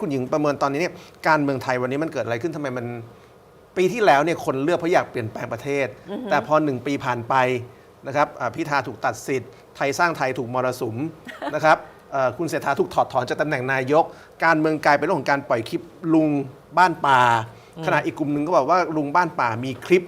คุณหญิงประเมินตอนนี้เนี่ยการเมืองไทยวันนี้มันเกิดอะไรขึ้นทำไมมัน ปีที่แล้วเนี่ยคนเลือกเพราะอยากเปลี่ยนแปลงประเทศ แต่พอหนึ่งปีผ่านไปนะครับอ่าพิธาถูกตัดสิทธิ์ ไทยสร้างไทยถูกมรสุม นะครับเอ่อคุณเศรษฐาถูกถอดถอนจากตำแหน่งนายก การเมืองกลายเป็นเรื่องของการปล่อยคลิปลุงบ้านป่า ขณะอีกกลุ่มหนึ่งก็บอกว่าลุงบ้านป่ามีคลิป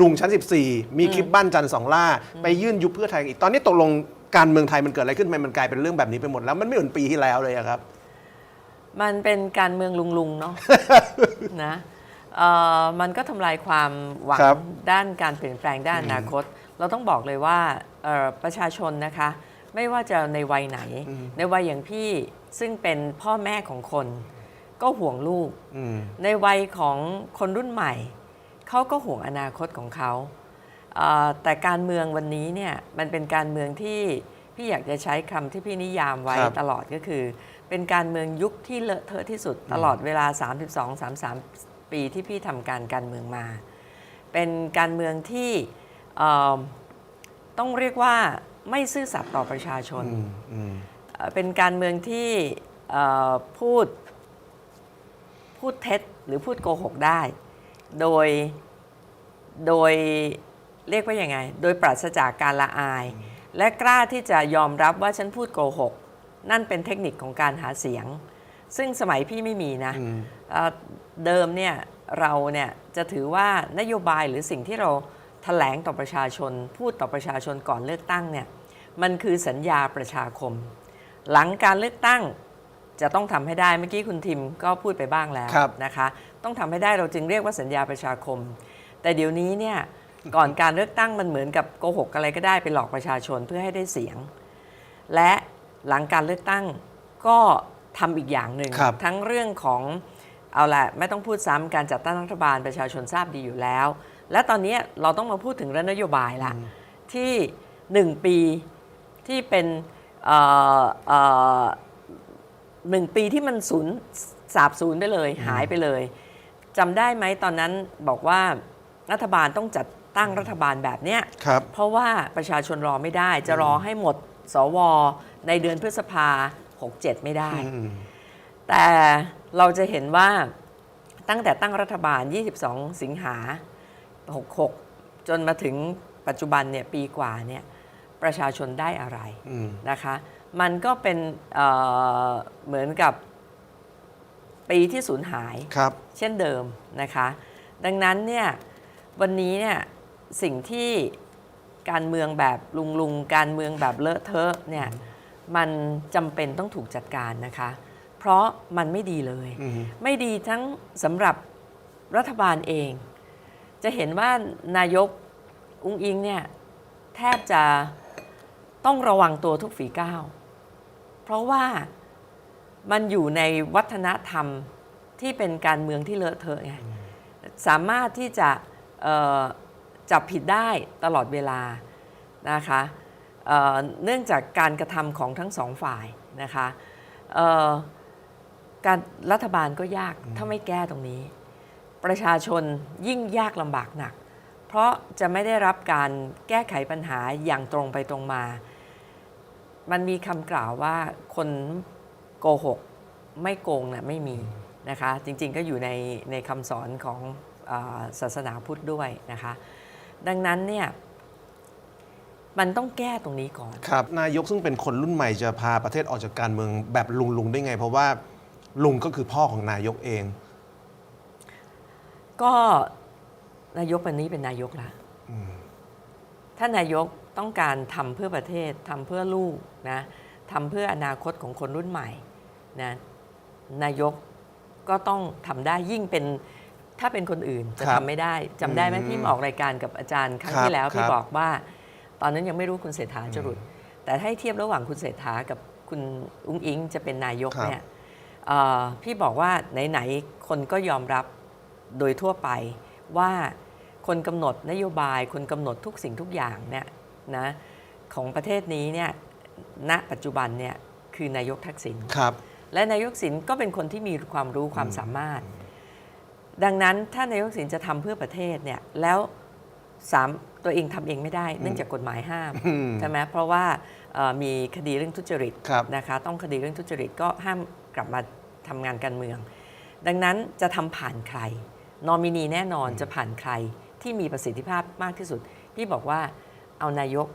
ลุงชั้น 14 มีคลิปบ้านจันทร์สองล่า ไปยื่นยุบเพื่อไทยอีกตอนนี้ตกลงการเมืองไทยมันเกิดอะไรขึ้นทำไมมันกลายเป็นเรื่องแบบนี้ไปหมดแล้วมันไม่เหมือนปีที่แล้วเลยอะครับ มันเป็นการเมืองลุงๆเนาะนะเอ่อมันก็ทำลายความหวังครับด้านการเปลี่ยนแปลงด้านอนาคต เราต้องบอกเลยว่าเอ่อประชาชนนะคะ ไม่ว่าจะในวัยไหน ในวัยอย่างพี่ซึ่งเป็นพ่อแม่ของคน ก็ห่วงลูกอืมในวัยของคนรุ่นใหม่ เขาก็ห่วงอนาคตของเขาเอ่อแต่การเมืองวันนี้เนี่ยมันเป็นการเมืองที่พี่อยากจะใช้คำที่พี่นิยามไว้ครับตลอดก็คือ เป็นการเมืองยุคที่เลอะเทอะที่สุดตลอดเวลา 32-33 ปีที่พี่ทำการการเมืองมา เป็นการเมืองที่เอ่อต้องเรียกว่าไม่ซื่อสัตย์ต่อประชาชนอืมอืมเอ่อเป็นการเมืองที่เอ่อพูดพูดเท็จหรือพูดโกหกได้ โดยโดยเรียกว่ายังไง โดยปราศจากการละอาย และกล้าที่จะยอมรับว่าฉันพูดโกหก นั่นเป็นเทคนิคของการหาเสียง ซึ่งสมัยพี่ไม่มีนะอืมเอ่อเดิมเนี่ยเราเนี่ยจะถือว่านโยบายหรือสิ่งที่เราแถลงต่อประชาชน พูดต่อประชาชนก่อนเลือกตั้งเนี่ยมันคือสัญญาประชาคม หลังการเลือกตั้งจะต้องทำให้ได้เมื่อกี้คุณทิมก็พูดไปบ้างแล้วครับนะคะ ต้องทำให้ได้เราจึงเรียกว่าสัญญาประชาคม แต่เดี๋ยวนี้เนี่ยก่อนการเลือกตั้งมันเหมือนกับโกหกอะไรก็ได้ไปหลอกประชาชนเพื่อให้ได้เสียง และ หลังการเลือกตั้งก็ทำอีกอย่างหนึ่งครับ ทั้งเรื่องของเอาละไม่ต้องพูดซ้ำการจัดตั้งรัฐบาลประชาชนทราบดีอยู่แล้ว และตอนนี้เราต้องมาพูดถึงเรื่องนโยบายละที่หนึ่งปีที่เป็นเอ่อเอ่อหนึ่งปีที่มันสูญสาบสูญไปเลย หายไปเลยจำได้ไหมตอนนั้นบอกว่ารัฐบาลต้องจัดตั้งรัฐบาลแบบเนี้ย ครับ เพราะว่าประชาชนรอไม่ได้จะรอให้หมด สวในเดือนพฤษภา 67 ไม่ได้อืมแต่เราจะเห็นว่าตั้งแต่ตั้งรัฐบาล 22 สิงหา 66 จนมาถึงปัจจุบันเนี่ยปีกว่าเนี่ยประชาชนได้อะไรอืมนะคะ มันก็เป็นเอ่อเหมือนกับปีที่สูญหายครับเช่นเดิมนะคะ ดังนั้นเนี่ยวันนี้เนี่ยสิ่งที่ การเมืองแบบลุงลุงๆการเมืองแบบเลอะเทอะเนี่ยมันจำเป็นต้องถูกจัดการนะคะ เพราะมันไม่ดีเลยอืมไม่ดีทั้งสำหรับรัฐบาลเอง จะเห็นว่านายกอุ้งอิงเนี่ยแทบจะต้องระวังตัวทุกฝีก้าว เพราะว่ามันอยู่ในวัฒนธรรมที่เป็นการเมืองที่เลอะเทอะไงสามารถที่จะเอ่อ จับผิดได้ตลอดเวลานะคะเอ่อเนื่องจากการกระทำของทั้งสองฝ่ายนะคะเอ่อการรัฐบาลก็ยากถ้าไม่แก้ตรงนี้ ประชาชนยิ่งยากลำบากหนัก เพราะจะไม่ได้รับการแก้ไขปัญหาอย่างตรงไปตรงมา มันมีคำกล่าวว่าคนโกหกไม่โกงนะไม่มีนะคะ จริงๆก็อยู่ในในคำสอนของอาศาสนาพุทธด้วยนะคะ ดังนั้นเนี่ยมันต้องแก้ตรงนี้ก่อน ครับ นายกซึ่งเป็นคนรุ่นใหม่จะพาประเทศออกจากการเมืองแบบลุงลุงๆได้ไง เพราะว่าลุงก็คือพ่อของนายกเอง ก็นายกวันนี้เป็นนายกละถ้านายกต้องการทำเพื่อประเทศทำเพื่อลูกนะทำเพื่ออนาคตของคนรุ่นใหม่นะนายกก็ต้องทำได้ยิ่งเป็น ถ้าเป็นคนอื่นจะครับทำไม่ได้จำได้ไหมอืมพี่มาออกรายการกับอาจารย์ครั้งครับที่แล้วพี่ครับบอกว่า ตอนนั้นยังไม่รู้คุณเศรษฐาจะหลุด แต่ถ้าให้เทียบระหว่างคุณเศรษฐากับคุณอุ้งอิงจะเป็นนายกครับ เนี่ยเอ่อพี่บอกว่าไหนๆคนก็ยอมรับโดยทั่วไปว่าคนกำหนดนโยบาย คนกำหนดทุกสิ่งทุกอย่างเนี่ยนะของประเทศนี้เนี่ยณปัจจุบันเนี่ยคือนายกทักษิณ ครับ และนายกทักษิณก็เป็นคนที่มีความรู้ความสามารถ ดังนั้นถ้านายกทักษิณจะทำเพื่อประเทศเนี่ยแล้วสามตัวเองทำเองไม่ได้ เนื่องจากกฎหมายห้ามอืมใช่ไหมเพราะว่าเอ่อมีคดีเรื่องทุจริตครับนะคะต้องคดีเรื่องทุจริตก็ห้ามกลับมาทำงานการเมือง ดังนั้นจะทำผ่านใคร นอมินีแน่นอนจะผ่านใครที่มีประสิทธิภาพมากที่สุด พี่บอกว่าเอานายก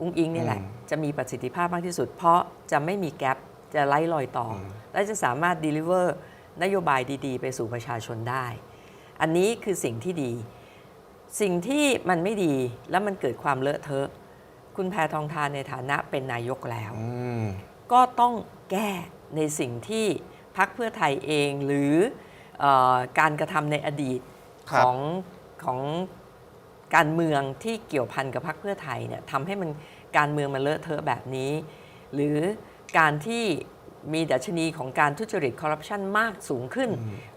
อุ้งอิงนี่แหละอืมจะมีประสิทธิภาพมากที่สุด เพราะจะไม่มีแกลบจะไล่รอยต่ออมและจะสามารถ deliver นโยบายดีๆ ไปสู่ประชาชนได้ อันนี้คือสิ่งที่ดี สิ่งที่มันไม่ดีแล้วมันเกิดความเลอะเทอะ คุณแพทองทานในฐานะเป็นนายกแล้วอืมก็ต้องแก้ในสิ่งที่พักเพื่อไทยเองหรือเออการกระทำในอดีตครัขบองของการเมืองที่เกี่ยวพันกับพักเพื่อไทยเนี่ยทำให้มันการเมืองมันเลอะเทอะแบบนี้ หรือการที่ มีดัชนีของการทุจริตคอร์รัปชันมากสูงขึ้น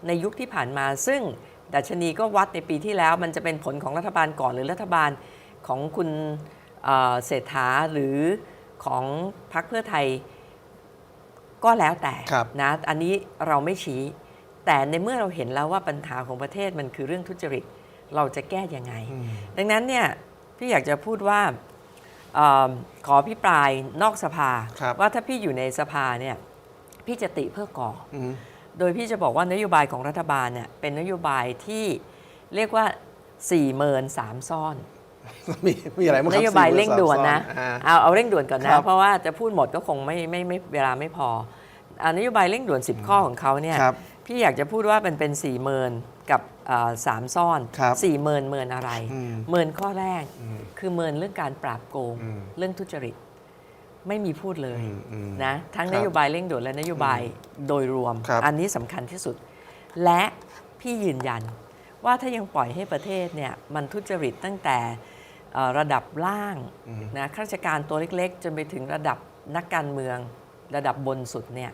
ในยุคที่ผ่านมา ซึ่งดัชนีก็วัดในปีที่แล้ว มันจะเป็นผลของรัฐบาลก่อนหรือรัฐบาลของคุณเอ่อเศรษฐาหรือของพรรคเพื่อไทยก็แล้วแต่ครับนะอันนี้เราไม่ชี้ แต่ในเมื่อเราเห็นแล้วว่าปัญหาของประเทศมันคือเรื่องทุจริตเราจะแก้ยังไงอืมดังนั้นเนี่ยพี่อยากจะพูดว่าเออขอพิปรายนอกสภาครับว่าถ้าพี่อยู่ในสภาเนี่ย พี่จะติเพื่อก่ออืมโดยพี่จะบอกว่านโยบายของรัฐบาลเนี่ยเป็นนโยบายที่เรียกว่า4เมินสามซ่อนมีมีอะไรบ้างคนรับโยบายเร่งด่วนนะอ่าเอาเอาเร่งด่วนก่อนคนะรับเพราะว่าจะพูดหมดก็คงไม่ไม่ไม่เวลาไม่พออ่านโยบายเร่งด่วน 10 ข้อของเขาเนี่ยครับพี่อยากจะพูดว่ามันเป็น4เมินกับอ่าสามซ่อนครับ4เมินเมินอะไรอืมเมินข้อแรกอืมคือเมินเรื่องการปราบโกงอืมเรื่องทุจริต ไม่มีพูดเลยอืมอืมนะทั้งครับนโยบายเร่งด่วนและนโยบายโดยรวมครับอันนี้สำคัญที่สุด และพี่ยืนยันว่าถ้ายังปล่อยให้ประเทศเนี่ยมันทุจริตตั้งแต่เอ่อระดับล่างอืมนะข้าราชการตัวเล็กๆ จนไปถึงระดับนักการเมืองระดับบนสุดเนี่ย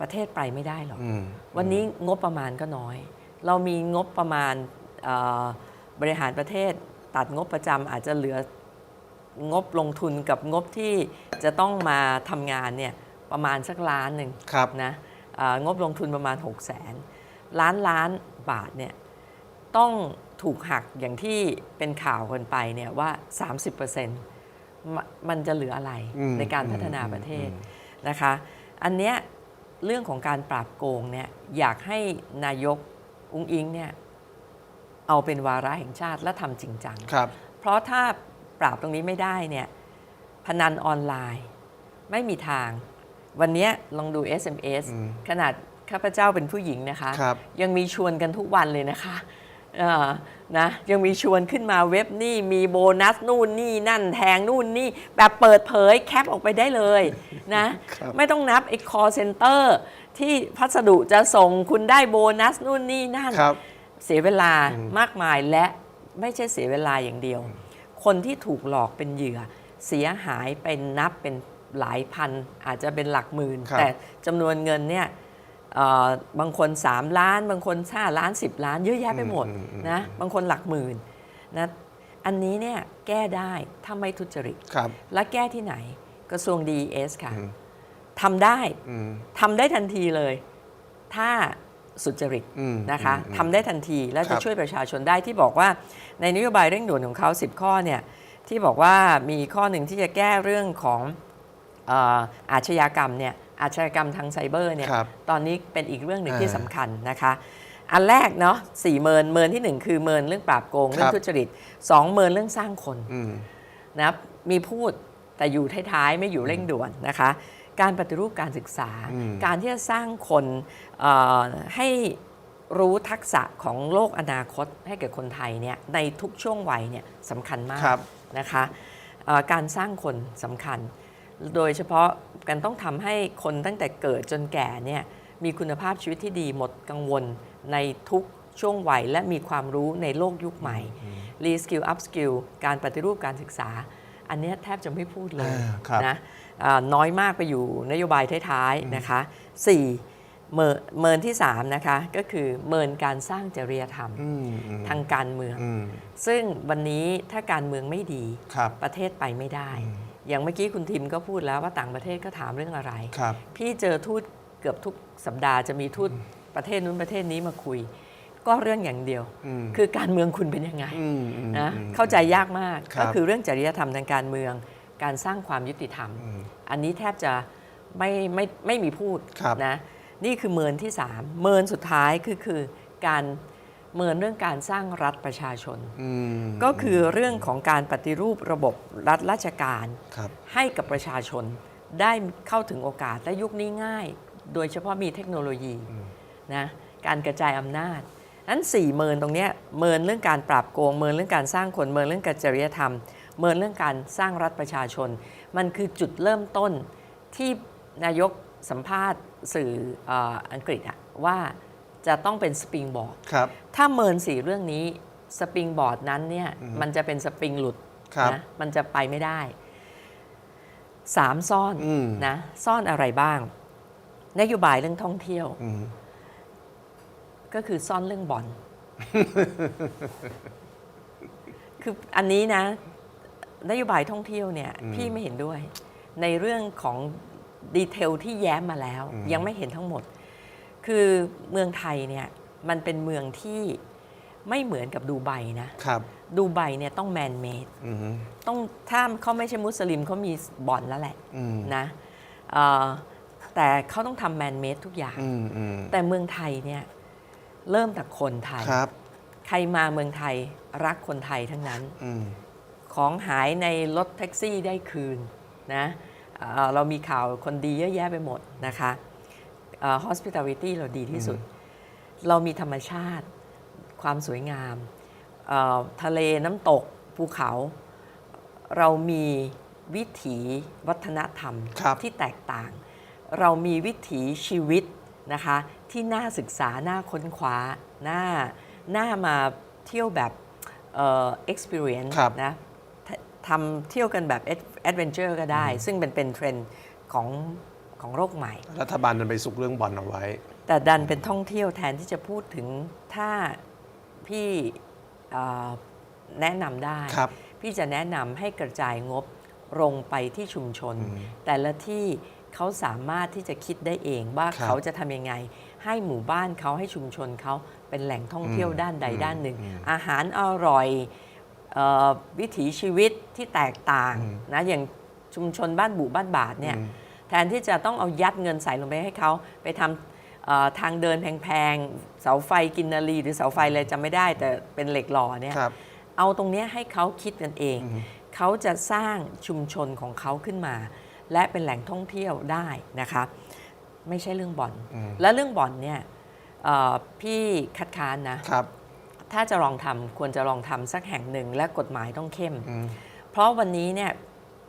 ประเทศไปไม่ได้หรอกอืมวันนี้งบประมาณก็น้อย เรามีงบประมาณเอ่อบริหารประเทศตัดงบประจำอาจจะเหลือ งบลงทุนกับงบที่จะต้องมาทำงานเนี่ยประมาณสักล้านหนึ่งครับนะเอ่องบลงทุนประมาณ 6 0แสนล้านล้านบาทเนี่ยต้องถูกหักอย่างที่เป็นข่าวกันไปเนี่ยว่า 30%มะมันจะเหลืออะไรอืมในการพัฒนาอืมประเทศอืมนะคะ อันเนี้ยเรื่องของการปราบโกงเนี่ยอยากให้นายกอุ้งอิงเนี่ยเอาเป็นวาระแห่งชาติและทำจริงจังครับเพราะถ้า ปราบตรงนี้ไม่ได้เนี่ยพนันออนไลน์ไม่มีทาง วันเนี้ยลองดู SMS อืมขนาดข้าพเจ้าเป็นผู้หญิงนะคะครับยังมีชวนกันทุกวันเลยนะคะเอ่อนะยังมีชวนขึ้นมาเว็บนี่มีโบนัสนู่นนี่นั่นแทงนู่นนี่แบบเปิดเผยแคปออกไปได้เลยนะครับไม่ต้องนับไอ้ call center ที่พัสดุจะส่งคุณได้โบนัสนู่นนี่นั่นครับเสียเวลามากมายและไม่ใช่เสียเวลาอย่างเดียว คนที่ถูกหลอกเป็นเหยื่อ เสียหายเป็นนับเป็นหลายพัน อาจจะเป็นหลักหมื่นครับแต่จำนวนเงินเนี่ยเอ่อบางคน 3 ล้าน บางคน5ล้าน 10 ล้าน เยอะแยะไปหมดอืมอืมนะบางคนหลักหมื่นนะอันนี้เนี่ยแก้ได้ถ้าไม่ทุจริตครับและแก้ที่ไหนกระทรวง DES ค่ะอืมทำได้อืมทำได้ทันทีเลย ถ้า สุจริตอืมนะคะอืมทำได้ทันทีและครัจะบช่วยประชาชนได้ที่บอกว่าในนโยบายเร่งด่วนของเขา 10 ข้อเนี่ยที่บอกว่ามีข้อหนึ่งที่จะแก้เรื่องของเอ่ออาชญากรรมเนี่ยอาชญากรรมทางไซเบอร์เนี่ยครับตอนนี้เป็นอีกเรื่องหนึ่งอ่าที่สำคัญนะคะ อันแรกเนาะสี่เมินเมินที่หนึ่งคือเมินเรื่องปราบโกงครับเรื่องทุจริตสองเมินเรื่องสร้างคนอืมนะครับมีพูดแต่อยู่ท้ายๆไม่อยู่เร่งด่วนนะคะ การปฏิรูปการศึกษาอืมการที่จะสร้างคนเอ่อให้รู้ทักษะของโลกอนาคตให้แก่คนไทยเนี่ยในทุกช่วงวัยเนี่ยสำคัญมากครับนะคะเอ่อการสร้างคนสำคัญ โดยเฉพาะการต้องทำให้คนตั้งแต่เกิดจนแก่เนี่ยมีคุณภาพชีวิตที่ดีหมดกังวลในทุกช่วงวัยและมีความรู้ในโลกยุคใหม่รีสกิลอัพสกิลการปฏิรูปการศึกษา อันเนี้ยแทบจะไม่พูดเลยอ่าครับนะอ่า น้อยมากไปอยู่นโยบายท้ายๆนะคะ 4. เมินเมินที่3นะคะก็คือเมินการสร้างจริยธรรมอืมอืมทางการเมืองอืมซึ่งวันนี้ถ้าการเมืองไม่ดีครับประเทศไปไม่ได้อืมอย่างเมื่อกี้คุณทิมก็พูดแล้วว่าต่างประเทศก็ถามเรื่องอะไรครับพี่เจอทูตเกือบทุกสัปดาห์จะมีทูตประเทศนู้นประเทศนี้มาคุย ก็เรื่องอย่างเดียวอืมคือการเมืองคุณเป็นยังไงอืมอืมนะอืมเข้าใจยากมากครับก็คือเรื่องจริยธรรมทางการเมือง การสร้างความยุติธรรมอืมอันนี้แทบจะไม่ไม่ไม่มีพูดครับนะนี่คือเมินที่สามเมินสุดท้ายคือคือการเมินเรื่องการสร้างรัฐประชาชนอืมก็คือเรื่องของการปฏิรูประบบรัฐราชการครับให้กับประชาชนได้เข้าถึงโอกาสและยุคนี้ง่าย โดยเฉพาะมีเทคโนโลยีนะการกระจายอำนาจนั้นสี่เมินตรงเนี้ยเมินเรื่องการปราบโกงเมินเรื่องการสร้างคนเมินเรื่องการจริยธรรม เมินเรื่องการสร้างรัฐประชาชน มันคือจุดเริ่มต้นที่นายกสัมภาษณ์สื่อเอออังกฤษอะว่าจะต้องเป็นสปริงบอร์ดครับถ้าเมินสี่เรื่องนี้สปริงบอร์ดนั้นเนี่ยมันจะเป็นสปริงหลุดครับนะมันจะไปไม่ได้สามซ่อนอืมนะซ่อนอะไรบ้าง นโยบายเรื่องท่องเที่ยวอืมก็คือซ่อนเรื่องบ่อน คืออันนี้นะ นโยบายท่องเที่ยวเนี่ยพี่ไม่เห็นด้วย ในเรื่องของดีเทลที่แย้มมาแล้ว ยังไม่เห็นทั้งหมด คือเมืองไทยเนี่ยมันเป็นเมืองที่ไม่เหมือนกับดูไบนะครับดูไบเนี่ยต้องแมนเมดอืมต้องถ้าเขาไม่ใช่มุสลิมเขามีบ่อนแล้วแหละอืมนะเอ่อแต่เขาต้องทำแมนเมดทุกอย่างอืมอืมแต่เมืองไทยเนี่ยเริ่มจากคนไทยครับใครมาเมืองไทยรักคนไทยทั้งนั้นอืม ของหายในรถแท็กซี่ได้คืนนะเอ่อเรามีข่าวคนดีเยอะแยะไปหมดนะคะเอ่อ hospitality เราดีที่สุด เรามีธรรมชาติ ความสวยงามเอ่อทะเลน้ำตกภูเขา เรามีวิถีวัฒนธรรมครับที่แตกต่าง เรามีวิถีชีวิตนะคะที่น่าศึกษา น่าค้นคว้า น่า น่ามาเที่ยวแบบเอ่อ experience ครับนะ ททำเที่ยวกันแบบ adventure ก็ได้ ซึ่งเป็นเป็นเทรนด์ของของโลกใหม่ รัฐบาลมันไปสุกเรื่องบอลเอาไว้ แต่ดันเป็นท่องเที่ยวแทนที่จะพูดถึงถ้าพี่เอ่อแนะนำได้ครับพี่จะแนะนำให้กระจายงบลงไปที่ชุมชน แต่ละที่เขาสามารถที่จะคิดได้เองว่าครับเขาจะทำยังไง ให้หมู่บ้านเขาให้ชุมชนเขาเป็นแหล่งท่องเที่ยวด้านใดด้านหนึ่ง อาหารอร่อยเออ วิถีชีวิตที่แตกต่างนะอย่างชุมชนบ้านบุบ้านบาทเนี่ยแทนที่จะต้องเอายัดเงินใส่ลงไปให้เขาไปทำเอ่อทางเดินแพงๆเสาไฟกินนารีหรือเสาไฟอะไรจำไม่ได้แต่เป็นเหล็กหล่อเนี่ยครับเอาตรงเนี้ยให้เขาคิดกันเอง เขาจะสร้างชุมชนของเขาขึ้นมา และเป็นแหล่งท่องเที่ยวได้นะคะไม่ใช่เรื่องบ่อน และเรื่องบ่อนเนี่ยเอ่อพี่คัดค้านนะครับ ถ้าจะลองทำควรจะลองทำสักแห่งหนึ่งและกฎหมายต้องเข้มอืมเพราะวันนี้เนี่ย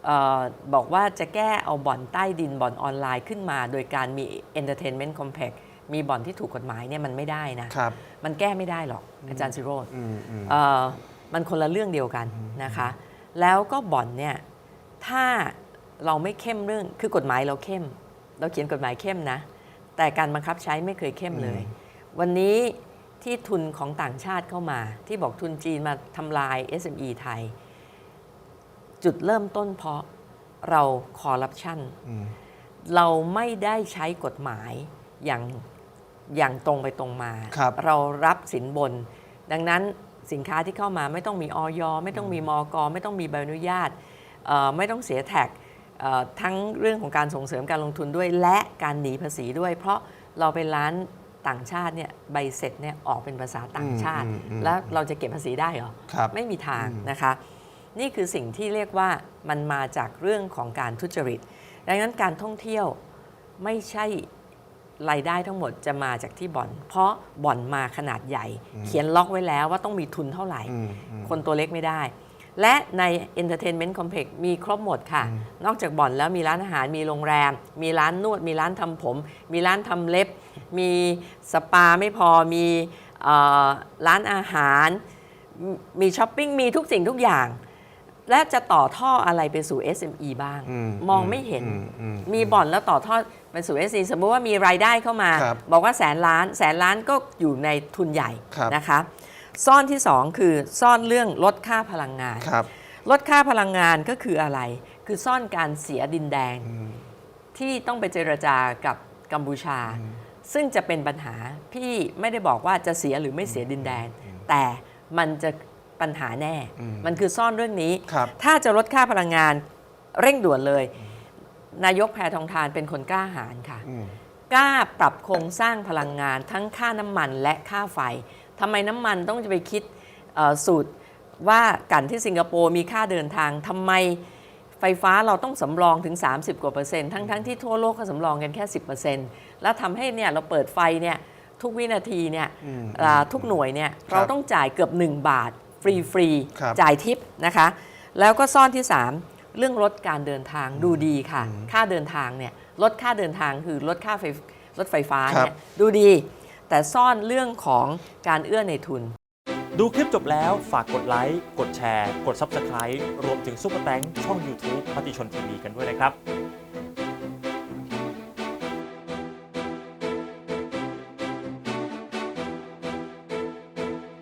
เออบอกว่าจะแก้เอาบ่อนใต้ดินบ่อนออนไลน์ขึ้นมา โดยการมี Entertainment Complex มีบ่อนที่ถูกกฎหมายเนี่ยมันไม่ได้นะครับมันแก้ไม่ได้หรอกอาจารย์สิโรธอืมอืมเอ่อมันคนละเรื่องเดียวกันนะคะ แล้วก็บ่อนเนี่ยถ้าเราไม่เข้มเรื่องคือกฎหมายเราเข้ม เราเขียนกฎหมายเข้มนะ แต่การบังคับใช้ไม่เคยเข้มเลย วันนี้ ที่ทุนของต่างชาติเข้ามา ที่บอกทุนจีนมาทำลาย SME ไทย จุดเริ่มต้นเพราะเราคอร์รัปชันอืมเราไม่ได้ใช้กฎหมายอย่างอย่างตรงไปตรงมาครับเรารับสินบน ดังนั้นสินค้าที่เข้ามาไม่ต้องมีออยไม่ต้องมีมอกไม่ต้องมีใบอนุญาตเอ่อไม่ต้องเสียแท็กเอ่อทั้งเรื่องของการส่งเสริมการลงทุนด้วย และการหนีภาษีด้วย เพราะเราเป็นร้าน ต่างชาติเนี่ยใบเสร็จเนี่ยออกเป็นภาษาต่างชาติอืมอืมแล้วเราจะเก็บภาษีได้เหรอครับไม่มีทางนะคะ นี่คือสิ่งที่เรียกว่ามันมาจากเรื่องของการทุจริต ดังนั้นการท่องเที่ยวไม่ใช่รายได้ทั้งหมดจะมาจากที่บ่อน เพราะบ่อนมาขนาดใหญ่ เขียนล็อกไว้แล้วว่าต้องมีทุนเท่าไหร่อืมอืมคนตัวเล็กไม่ได้ และใน Entertainment Complex มีครบหมดค่ะ นอกจากบ่อนแล้วมีร้านอาหาร มีโรงแรม มีร้านนวด มีร้านทำผม มีร้านทำเล็บ มีสปาไม่พอ มีเอ่อร้านอาหารมีมีช้อปปิ้ง มีทุกสิ่งทุกอย่าง และจะต่อท่ออะไรไปสู่ SME บ้างอืมมองไม่เห็นอืมอืมมีบ่อนแล้วต่อทอดไปสู่ SME สมมติว่ามีรายได้เข้ามาครับบอกว่าแสนล้าน แสนล้านก็อยู่ในทุนใหญ่ครับนะคะ ซ่อนที่ 2 คือซ่อนเรื่องลดค่าพลังงาน ครับ ลดค่าพลังงานก็คืออะไร คือซ่อนการเสียดินแดงที่ต้องไปเจรจากับกัมพูชา ซึ่งจะเป็นปัญหาพี่ไม่ได้บอกว่าจะเสียหรือไม่เสียดินแดน แต่มันจะปัญหาแน่มันคือซ่อนเรื่องนี้ ครับ ถ้าจะลดค่าพลังงานเร่งด่วนเลย นายกแพทองทานเป็นคนกล้าหาญค่ะ อืม กล้าปรับโครงสร้างพลังงานทั้งค่าน้ำมันและค่าไฟ ทำไมน้ำมันต้องจะไปคิดเอ่อสูตรว่ากันที่สิงคโปร์มีค่าเดินทางทำไมไฟฟ้าเราต้องสำรองถึง 30 กว่าเปอร์เซ็นต์ทั้งๆที่ทั่วโลกก็สำรองกันแค่ 10เปอร์เซ็นต์แล้วทำให้เนี่ยเราเปิดไฟเนี่ยทุกวินาทีเนี่ยอืมอ่าทุกหน่วยเนี่ยครับเราต้องจ่ายเกือบ 1 บาท ฟรีฟรีๆครับจ่ายทิปนะคะ แล้วก็ซ่อนที่ 3 เรื่องลดการเดินทางดูดีค่ะ ค่าเดินทางเนี่ยลดค่าเดินทางคือลดค่าไฟรถไฟฟ้าครับเนี่ยดูดี แต่ซ่อนเรื่องของการเอื้อในทุน ดูคลิปจบแล้วฝากกดไลค์กดแชร์ กด Subscribe รวมถึงซุปเปอร์แตงช่อง YouTube มติชนทีวีกันด้วยนะครับ